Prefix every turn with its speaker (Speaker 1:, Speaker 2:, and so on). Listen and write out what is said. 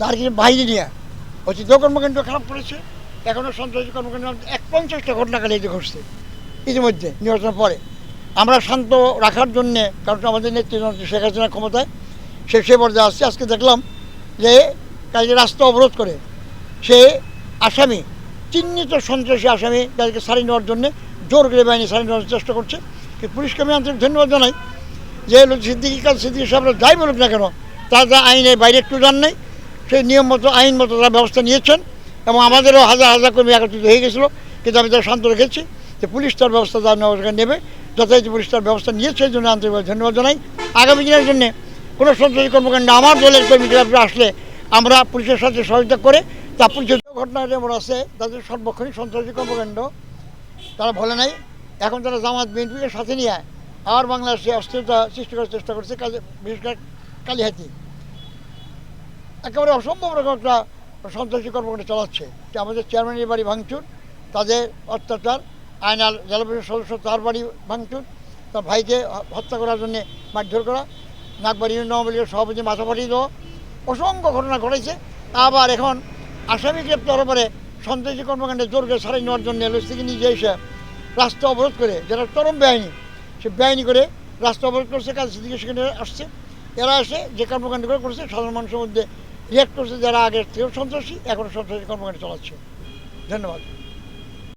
Speaker 1: তার কিছু বাহিনী নিয়ে। অতীত কর্মকাণ্ড খারাপ করেছে। এখনও সন্ত্রাসী কর্মকাণ্ড এক পঞ্চাশটা ঘটনাকালে এটি ঘটছে। ইতিমধ্যে নির্বাচনের পরে। আমরা শান্ত রাখার জন্যে, কারণ আমাদের নেতৃত্ব শেখ হাসিনা ক্ষমতায়, সে সে পর্যায়ে আসছে। আজকে দেখলাম যে কাজে রাস্তা অবরোধ করে সে আসামি, চিহ্নিত সন্ত্রাসী আসামি তাদেরকে সারি নেওয়ার জন্য জোর করে বাহিনী সারি নেওয়ার চেষ্টা করছে। পুলিশকে আমি আন্তরিক ধন্যবাদ জানাই যে সিদ্দিকি কাল সিদ্দিকি সাহেবরা যাই বলুক না কেন, তারা আইনের বাইরে একটু যান নাই সেই নিয়ম মতো, আইন মতো তারা ব্যবস্থা নিয়েছেন এবং আমাদেরও হাজার হাজার কর্মী একত্রিত হয়ে গেছিল। কিন্তু আমি তার শান্ত রেখেছি যে পুলিশ তার ব্যবস্থা নেওয়া নেবে। যথাযথ পুলিশ তার ব্যবস্থা নিয়েছে, এই জন্য আন্তরিকভাবে ধন্যবাদ জানাই। আগামী দিনের জন্য কোনো সন্ত্রাসী কর্মকাণ্ড আমার দলের কর্মীরা আসলে আমরা পুলিশের সাথে সহযোগিতা করে তা পুলিশের ঘটনা যেমন আছে, তাদের সর্বক্ষণিক সন্ত্রাসী কর্মকাণ্ড তারা বলে নাই। এখন তারা জামাত, বিএনপিকে সাথে নিয়ে আর বাংলাদেশে অস্থিরতা সৃষ্টি করার চেষ্টা করছে কাজে, বিশেষ করে কালিহাতি। একেবারে অসম্ভব রকম একটা সন্ত্রাসী কর্মকাণ্ড চালাচ্ছে। যে আমাদের চেয়ারম্যানের বাড়ি ভাঙচুর, তাদের অত্যাচার, আইনাল জেলা পরিষদ সদস্য তার বাড়ি ভাঙচুর, তার ভাইকে হত্যা করার জন্যে মারধর করা, নাগবাড়ি নবলীর সভাপতি মাথা ফাটিয়ে দেওয়া, অসংখ্য ঘটনা ঘটেছে। আবার এখন আসামি গ্রেপ্তার পরে সন্ত্রাসী কর্মকাণ্ডে জোরকে সারাই নেওয়ার জন্য এলএস থেকে নিজে এসে রাস্তা অবরোধ করে, যারা চরম বেআইনি, সে বেআইনি করে রাস্তা অবরোধ করছে কাজ সিদ্দিকে সেখানে আসছে। এরা এসে যে কর্মকাণ্ডগুলো করছে, সাধারণ মানুষের মধ্যে রিয়াক্ট করছে যারা আগের থেকেও সন্ত্রাসী এখন সন্ত্রাসী কর্মকাণ্ড চালাচ্ছে। ধন্যবাদ।